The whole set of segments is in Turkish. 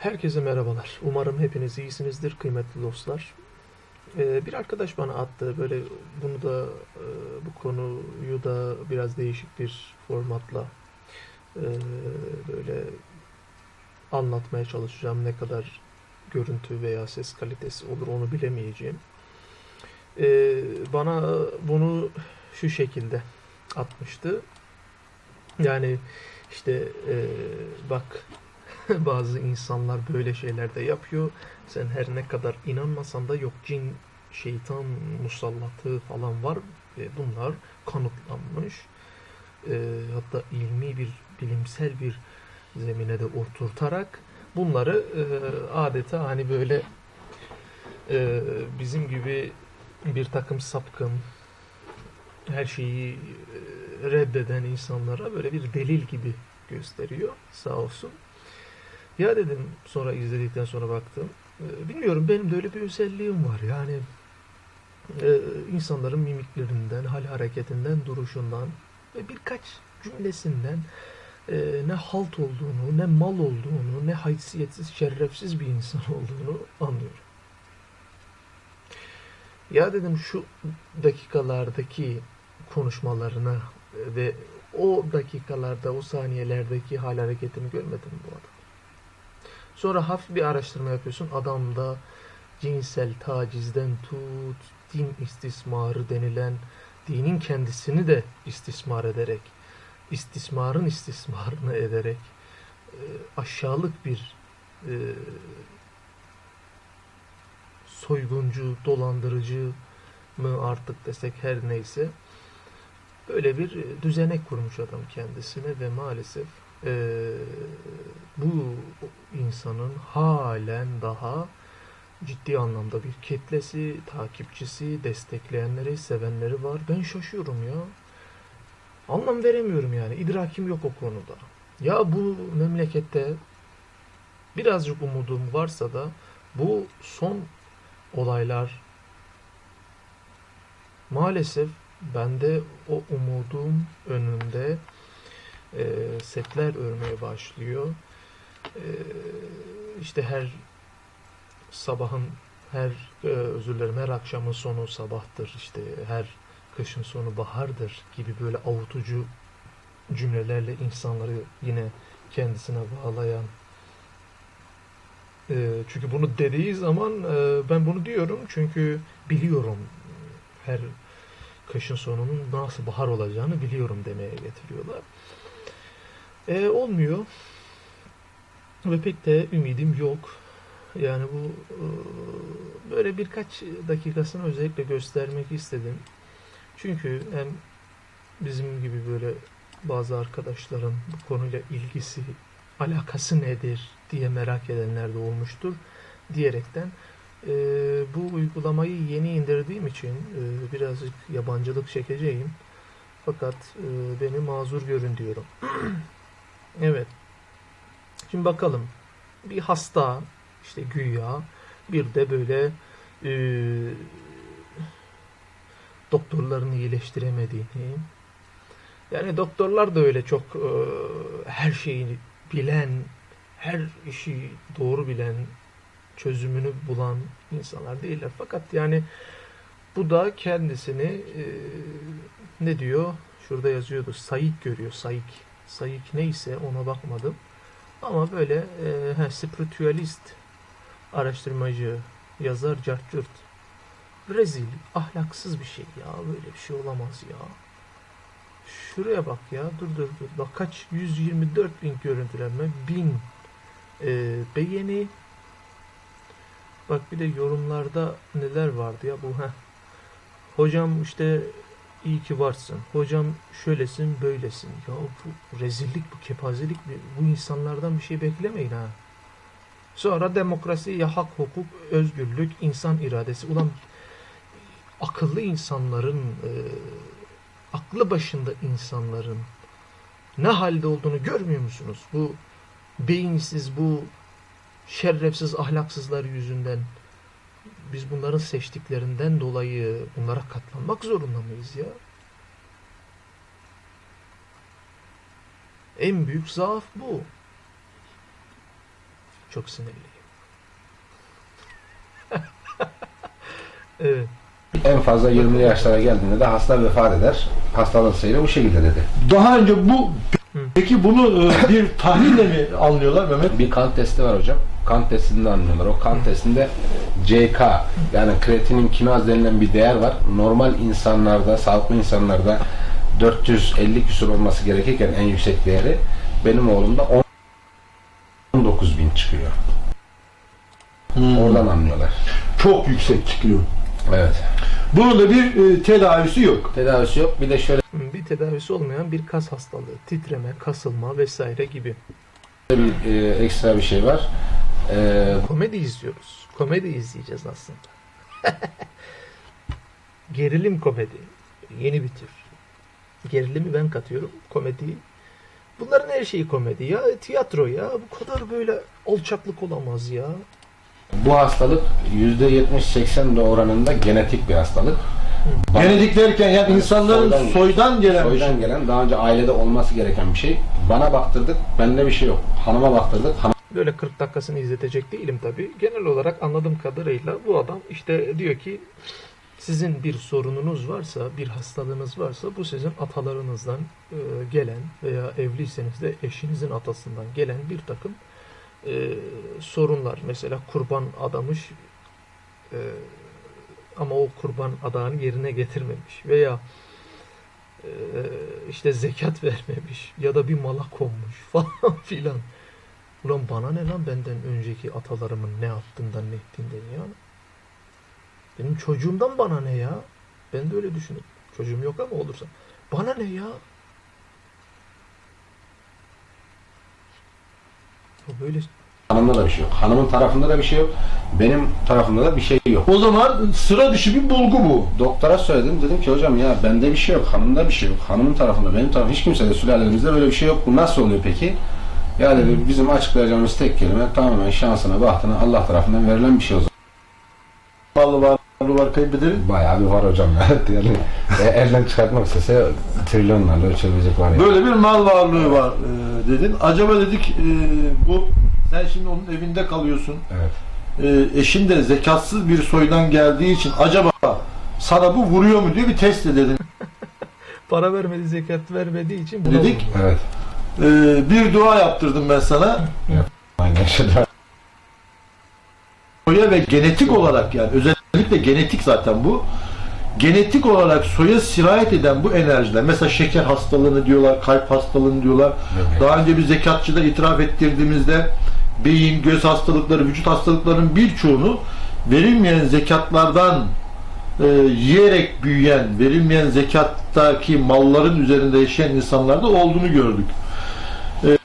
Herkese merhabalar. Umarım hepiniz iyisinizdir kıymetli dostlar. Ee, bir arkadaş bana attı böyle bunu da e, bu konuyu da biraz değişik bir formatla e, böyle anlatmaya çalışacağım. Ne kadar görüntü veya ses kalitesi olur onu bilemeyeceğim. Ee, bana bunu şu şekilde atmıştı. Yani işte e, bak bazı insanlar böyle şeyler de yapıyor. Sen her ne kadar inanmasan da yok cin, şeytan musallatı falan var bunlar kanıtlanmış. Ee, hatta ilmi bir, bilimsel bir zemine de oturtarak bunları e, adeta hani böyle e, bizim gibi bir takım sapkın, her şeyi e, reddeden insanlara böyle bir delil gibi gösteriyor sağ olsun. Ya dedim sonra izledikten sonra baktım. e, Bilmiyorum benim de öyle bir özelliğim var. Yani e, insanların mimiklerinden, hal hareketinden, duruşundan ve birkaç cümlesinden e, ne halt olduğunu, ne mal olduğunu, ne haysiyetsiz, şerefsiz bir insan olduğunu anlıyorum. Ya dedim şu dakikalardaki konuşmalarına ve o dakikalarda, o saniyelerdeki hal hareketini görmedim bu adam. Sonra hafif bir araştırma yapıyorsun. Adamda cinsel tacizden tut, din istismarı denilen dinin kendisini de istismar ederek, istismarın istismarını ederek e, aşağılık bir e, soyguncu, dolandırıcı mı artık desek her neyse böyle bir e, düzenek kurmuş adam kendisine ve maalesef e, bu insanın halen daha ciddi anlamda bir kitlesi, takipçisi, destekleyenleri, sevenleri var. Ben şaşıyorum ya. Anlam veremiyorum yani. İdrakim yok o konuda. Ya bu memlekette birazcık umudum varsa da bu son olaylar maalesef bende o umudum önünde e, setler örmeye başlıyor. E, işte her sabahın her e, özür dilerim her akşamın sonu sabahtır işte her kışın sonu bahardır gibi böyle avutucu cümlelerle insanları yine kendisine bağlayan e, çünkü bunu dediği zaman e, ben bunu diyorum çünkü biliyorum her kışın sonunun nasıl bahar olacağını biliyorum demeye getiriyorlar. E, olmuyor. Ve pek de ümidim yok. Yani bu e, böyle birkaç dakikasını özellikle göstermek istedim. Çünkü hem bizim gibi böyle bazı arkadaşların bu konuyla ilgisi, alakası nedir diye merak edenler de olmuştur diyerekten e, bu uygulamayı yeni indirdiğim için e, birazcık yabancılık çekeceğim. Fakat e, beni mazur görün diyorum. evet. Şimdi bakalım. Bir hasta işte güya bir de böyle e, doktorların iyileştiremediğini yani doktorlar da öyle çok e, her şeyi bilen her işi doğru bilen çözümünü bulan insanlar değiller. Fakat yani bu da kendisini e, ne diyor? Şurada yazıyordu. Sayık görüyor. Sayık. Sayık neyse ona bakmadım. Ama böyle e, he, spiritüalist araştırmacı, yazar, cartcurt. Rezil, ahlaksız bir şey ya. Böyle bir şey olamaz ya. Şuraya bak ya. Dur dur dur. Bak kaç? 124 bin görüntülenme. Bin e, beğeni. Bak bir de yorumlarda neler vardı ya bu. Heh. Hocam işte iyi ki varsın. Hocam şöylesin böylesin. Ya bu rezillik bu kepazelik bu insanlardan bir şey beklemeyin ha. Sonra demokrasi, ya hak, hukuk, özgürlük, insan iradesi. Ulan akıllı insanların, e, aklı başında insanların ne halde olduğunu görmüyor musunuz? Bu beyinsiz, bu şerrefsiz, ahlaksızlar yüzünden biz bunların seçtiklerinden dolayı bunlara katlanmak zorunda mıyız ya? En büyük zaaf bu. Çok sinirliyim. evet. En fazla 20'li yaşlara geldiğinde de hasta vefat eder. Hastalığın seyri bu şekilde dedi. Daha önce bu Hı. peki bunu e, bir tahlille mi anlıyorlar Mehmet? Bir kan testi var hocam. Kan testinde anlıyorlar. O kan testinde CK yani kreatinin kinaz denilen bir değer var. Normal insanlarda, sağlıklı insanlarda 450 küsur olması gerekirken en yüksek değeri benim oğlumda 19 bin çıkıyor. Oradan anlıyorlar. Çok yüksek çıkıyor. Evet. Bunun da bir e, tedavisi yok. Tedavisi yok. Bir de şöyle Bir tedavisi olmayan bir kas hastalığı, titreme, kasılma vesaire gibi. bir e, ekstra bir şey var. E, Komedi izliyoruz. Komedi izleyeceğiz aslında. Gerilim komedi. Yeni bir tür. Gerilimi ben katıyorum. Komedi. Bunların her şeyi komedi ya. Tiyatro ya. Bu kadar böyle alçaklık olamaz ya. bu hastalık %70-80 de oranında genetik bir hastalık. Bana- Genetik derken yani insanların Soydan- soydan, gelen bir şey. Soydan gelen daha önce ailede olması gereken bir şey. Bana baktırdık, bende bir şey yok. Hanıma baktırdık, hanım Böyle 40 dakikasını izletecek değilim tabii. Genel olarak anladığım kadarıyla bu adam işte diyor ki sizin bir sorununuz varsa, bir hastalığınız varsa bu sizin atalarınızdan e, gelen veya evliyseniz de eşinizin atasından gelen bir takım e, sorunlar. Mesela kurban adamış e, ama o kurban adağını yerine getirmemiş veya işte zekat vermemiş ya da bir mala konmuş falan filan. Ulan bana ne lan benden önceki atalarımın ne yaptığından ne ettiğinden ya. Benim çocuğumdan bana ne ya. Ben de öyle düşünüyorum. Çocuğum yok ama olursa. Bana ne ya. Ya Böyle hanımda da bir şey yok. Hanımın tarafında da bir şey yok. Benim tarafımda da bir şey yok. O zaman sıra dışı bir bulgu bu. Doktora söyledim. Dedim ki hocam ya bende bir şey yok. Hanımda bir şey yok. Hanımın tarafında, benim tarafımda hiç kimsede sülalemizde böyle bir şey yok. Bu nasıl oluyor peki? Ya dedi bizim açıklayacağımız tek kelime tamamen şansına, bahtına Allah tarafından verilen bir şey o zaman. Mallı var, varlı var kaybedelim. Bayağı bir var hocam ya. Yani e, elden çıkartmak istese trilyonlarla ölçülebilecek var ya. Böyle bir mal varlığı var e, dedin. Acaba dedik e, bu sen şimdi onun evinde kalıyorsun. Evet. E, eşin de zekatsız bir soydan geldiği için acaba sana bu vuruyor mu diye bir test edelim para vermedi, zekat vermediği için dedik. Evet. E, bir dua yaptırdım ben sana. Soya ve genetik olarak yani özellikle genetik zaten bu. Genetik olarak soya sirayet eden bu enerjiler mesela şeker hastalığını diyorlar, kalp hastalığını diyorlar. Evet. Daha önce bir zekatçıda itiraf ettirdiğimizde beyin, göz hastalıkları, vücut hastalıklarının birçoğunu verilmeyen zekatlardan e, yiyerek büyüyen, verilmeyen zekattaki malların üzerinde yaşayan insanlarda olduğunu gördük. E,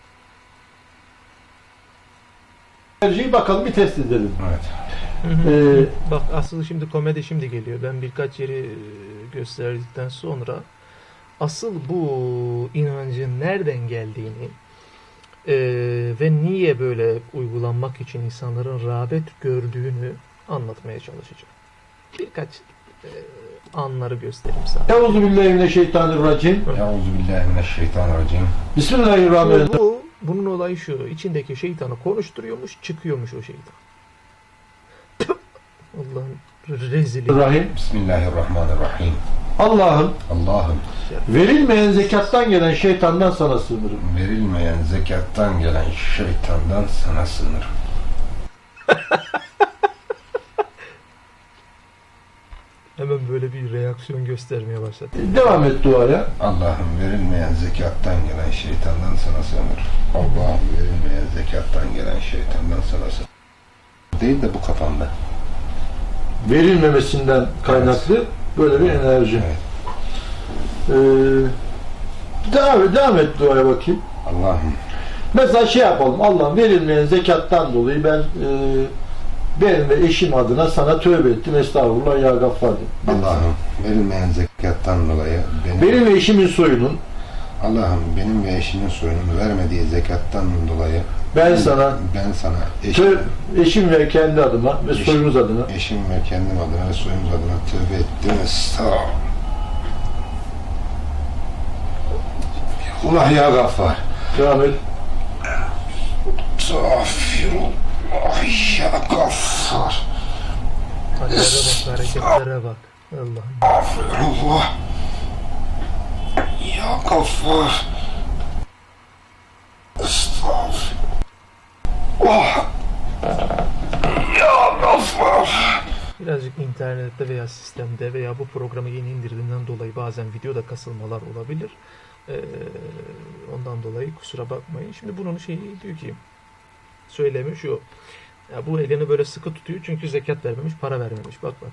enerjiyi bakalım bir test edelim. Evet. Hı hı. Ee, Bak asıl şimdi komedi şimdi geliyor. Ben birkaç yeri e, gösterdikten sonra asıl bu inancın nereden geldiğini e, ve niye böyle uygulanmak için insanların rağbet gördüğünü anlatmaya çalışacağım. Birkaç e, anları göstereyim sana. Euzubillahimineşşeytanirracim. Euzubillahimineşşeytanirracim. Bismillahirrahmanirrahim. Bu, bu bunun olayı şu. içindeki şeytanı konuşturuyormuş, çıkıyormuş o şeytan. Allah'ın rezili. Rahim. Bismillahirrahmanirrahim. Allah'ım Allah'ım verilmeyen zekattan gelen şeytandan sana sığınırım. verilmeyen zekattan gelen şeytandan sana sığınırım. Hemen böyle bir reaksiyon göstermeye başladı. Devam et duaya. Allah'ım verilmeyen zekattan gelen şeytandan sana sığınırım. Allah'ım verilmeyen zekattan gelen şeytandan sana sığınırım. Değil de bu kafamda. Verilmemesinden kaynaklı böyle bir enerji. Evet. Ee, devam, et, devam et duaya bakayım. Allah'ım Mesela şey yapalım. Allah'ım verilmeyen zekattan dolayı ben e, benim ve eşim adına sana tövbe ettim. Estağfurullah ya gaffar. Allah'ım verilmeyen zekattan dolayı benim, Benim ve eşimin soyunun Allah'ım benim ve eşimin soyunun vermediği zekattan dolayı ben sana ben sana eşim, tö, eşim ve kendi adıma ve Eşim. soyumuz adına eşim ve kendim adına ve soyumuz adına tövbe ettim. Estağfurullah. Allah ya gaffar. devam et. Ya Gaffar. Hallere bak, hareketlere bak. Allah'ım. Allah. Ya Gaffar. Estağfurullah. Oh. Ya Gaffar. Birazcık internette veya sistemde veya bu programı yeni indirdiğimden dolayı bazen videoda kasılmalar olabilir. Ee, ondan dolayı kusura bakmayın. Şimdi bunun şeyi diyor ki söylemi şu. Ya bu elini böyle sıkı tutuyor çünkü zekat vermemiş, para vermemiş. Bak bak.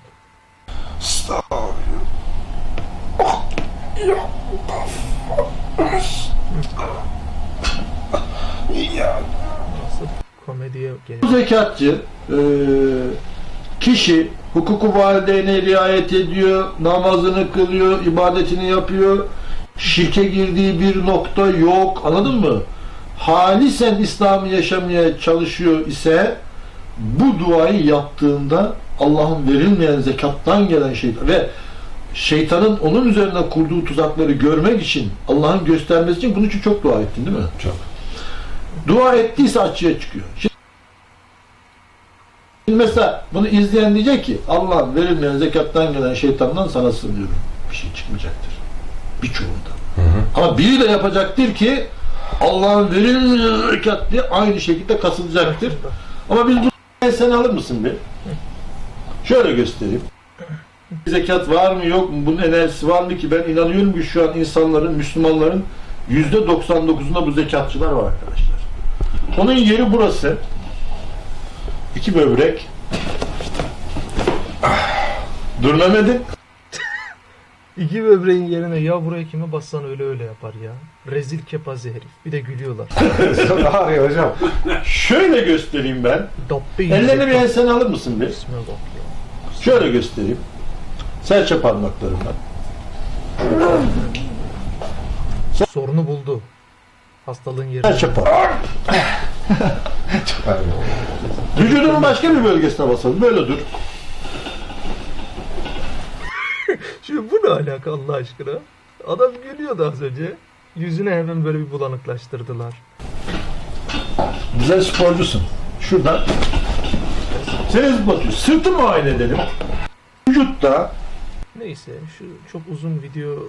Nasıl komediye geliyor. zekatçı e, kişi hukuku valideyne riayet ediyor, namazını kılıyor, ibadetini yapıyor, şirke girdiği bir nokta yok. Anladın mı? Halisen İslam'ı yaşamaya çalışıyor ise bu duayı yaptığında Allah'ın verilmeyen zekattan gelen şey ve şeytanın onun üzerine kurduğu tuzakları görmek için Allah'ın göstermesi için bunun için çok dua ettin değil mi? Çok. Dua ettiyse açığa çıkıyor. Şimdi mesela bunu izleyen diyecek ki Allah verilmeyen zekattan gelen şeytandan sana sığınıyorum. Bir şey çıkmayacaktır. Birçoğunda. Ama biri de yapacaktır ki Allah'ın verilmeyen zekat diye aynı şekilde kasılacaktır. Ama biz bu sen alır mısın bir? Şöyle göstereyim. Zekat var mı yok mu? Bunun enerjisi var mı ki? Ben inanıyorum ki şu an insanların, Müslümanların yüzde 99'unda bu zekatçılar var arkadaşlar. Onun yeri burası. İki böbrek. Dur Mehmet'im. İki böbreğin yerine ya buraya kime bassan öyle öyle yapar ya. Rezil kepaze herif. Bir de gülüyorlar. Ağrıyor hocam. Şöyle göstereyim ben. Dabbe Ellerini bir sen alır mısın bir? Şöyle göstereyim. Serçe parmaklarımdan. Sorunu buldu. Hastalığın yerini. Serçe parmak. Vücudunun başka bir bölgesine basalım. Böyle dur. Şimdi bu ne alaka Allah aşkına? Adam gülüyordu az önce. Yüzüne hemen böyle bir bulanıklaştırdılar. Güzel sporcusun. Şuradan. Seni zıplatıyor. Sırtı muayene edelim. Vücutta Neyse şu çok uzun video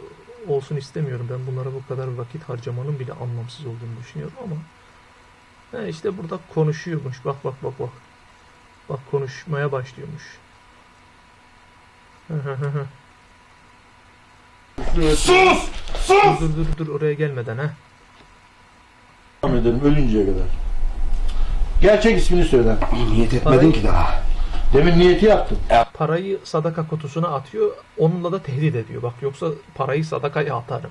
olsun istemiyorum. Ben bunlara bu kadar vakit harcamanın bile anlamsız olduğunu düşünüyorum ama he işte burada konuşuyormuş. Bak bak bak bak. Bak konuşmaya başlıyormuş. Sus! Sus! dur dur dur dur oraya gelmeden ha. Devam edelim ölünceye kadar. Gerçek ismini söyle. Niyet etmedin ki daha. Demin niyeti yaptın. Parayı sadaka kutusuna atıyor. Onunla da tehdit ediyor. Bak yoksa parayı sadakaya atarım.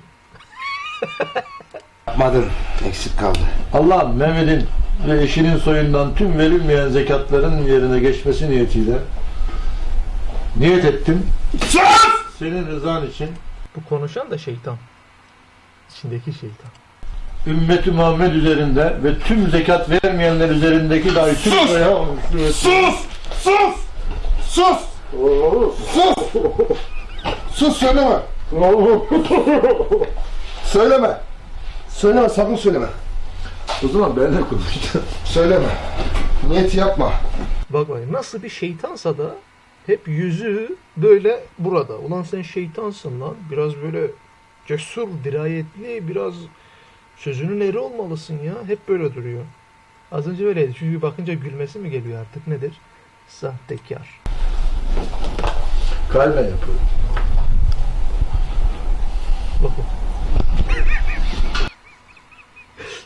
Yapmadın. Eksik kaldı. Allah Mehmet'in ve eşinin soyundan tüm verilmeyen zekatların yerine geçmesi niyetiyle niyet ettim. Senin rızan için Bu konuşan da şeytan. İçindeki şeytan. ümmeti Muhammed üzerinde ve tüm zekat vermeyenler üzerindeki dahi tüm sus! Sus! Sus! Sus! Sus! Sus söyleme. söyleme. Söyleme sakın söyleme. O zaman benimle konuşacağım. Söyleme. Niyeti yapma. Bak bak nasıl bir şeytansa da hep yüzü böyle burada. Ulan sen şeytansın lan. Biraz böyle cesur, dirayetli, biraz sözünün eri olmalısın ya. Hep böyle duruyor. Az önce öyleydi. Çünkü bakınca gülmesi mi geliyor artık nedir? Sahtekar. Kalben bak.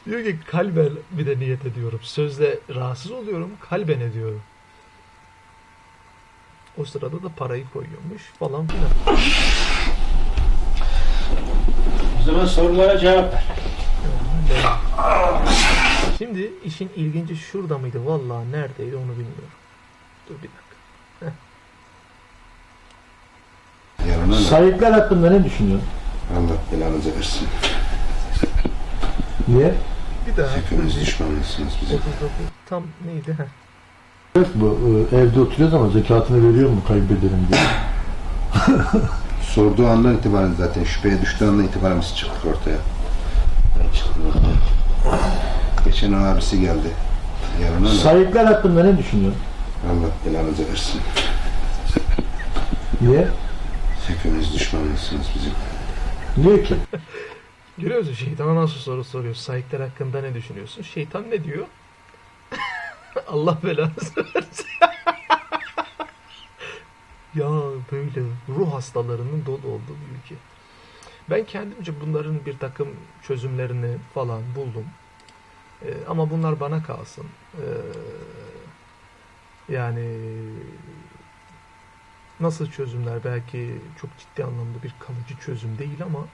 Diyor ki kalben bir de niyet ediyorum. Sözle rahatsız oluyorum. Kalben ediyorum. O sırada da parayı koyuyormuş falan filan. O zaman sorulara cevap ver. Şimdi işin ilginci şurada mıydı? Vallahi neredeydi onu bilmiyorum. Dur bir dakika. Sahipler hakkında ne düşünüyorsun? Allah belanızı versin. Niye? Bir daha. Hepiniz düşmanlısınız. 39. Tam neydi? Heh. Evet bu e, evde oturuyoruz ama zekatını veriyor mu kaybederim diye. Sorduğu andan itibaren zaten şüpheye düştüğü andan itibaren biz çıktık ortaya. Ben çıktım ortaya. Geçen an abisi geldi. Yarına da Sahipler hakkında ne düşünüyorsun? Allah belanızı versin. Niye? Hepiniz düşmanlısınız bizim. Niye ki? Görüyor musun şeytana nasıl soru soruyor? Sahipler hakkında ne düşünüyorsun? Şeytan ne diyor? Allah belanızı versin. ya böyle ruh hastalarının dolu olduğu bir ülke. Ben kendimce bunların bir takım çözümlerini falan buldum. Ee, ama bunlar bana kalsın. Ee, yani nasıl çözümler belki çok ciddi anlamda bir kalıcı çözüm değil ama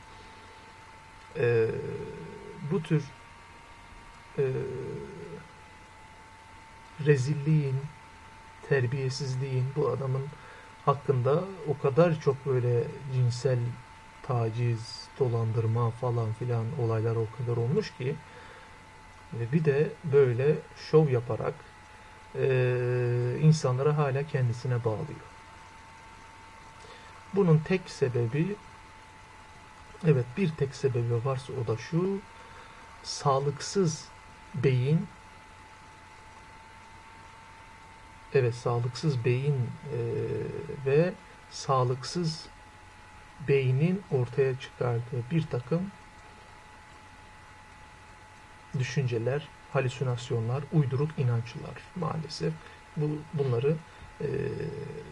e, bu tür e, rezilliğin, terbiyesizliğin bu adamın hakkında o kadar çok böyle cinsel taciz, dolandırma falan filan olaylar o kadar olmuş ki ve bir de böyle şov yaparak e, insanları hala kendisine bağlıyor. Bunun tek sebebi Evet bir tek sebebi varsa o da şu sağlıksız beyin evet sağlıksız beyin e, ve sağlıksız beynin ortaya çıkardığı bir takım düşünceler, halüsinasyonlar, uyduruk inançlar maalesef bu bunları e,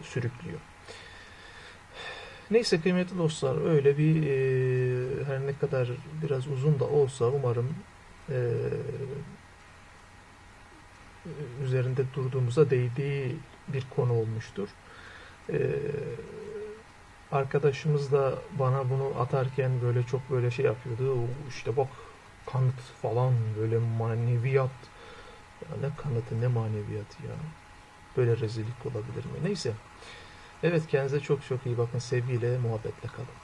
sürüklüyor. Neyse kıymetli dostlar öyle bir e, her ne kadar biraz uzun da olsa umarım e, üzerinde durduğumuza değdiği bir konu olmuştur. E, arkadaşımız da bana bunu atarken böyle çok böyle şey yapıyordu. "Oo, İşte bak kanıt falan böyle maneviyat. Ya ne kanıtı ne maneviyatı ya. Böyle rezillik olabilir mi? Neyse. Evet kendinize çok çok iyi bakın. Sevgiyle, muhabbetle kalın.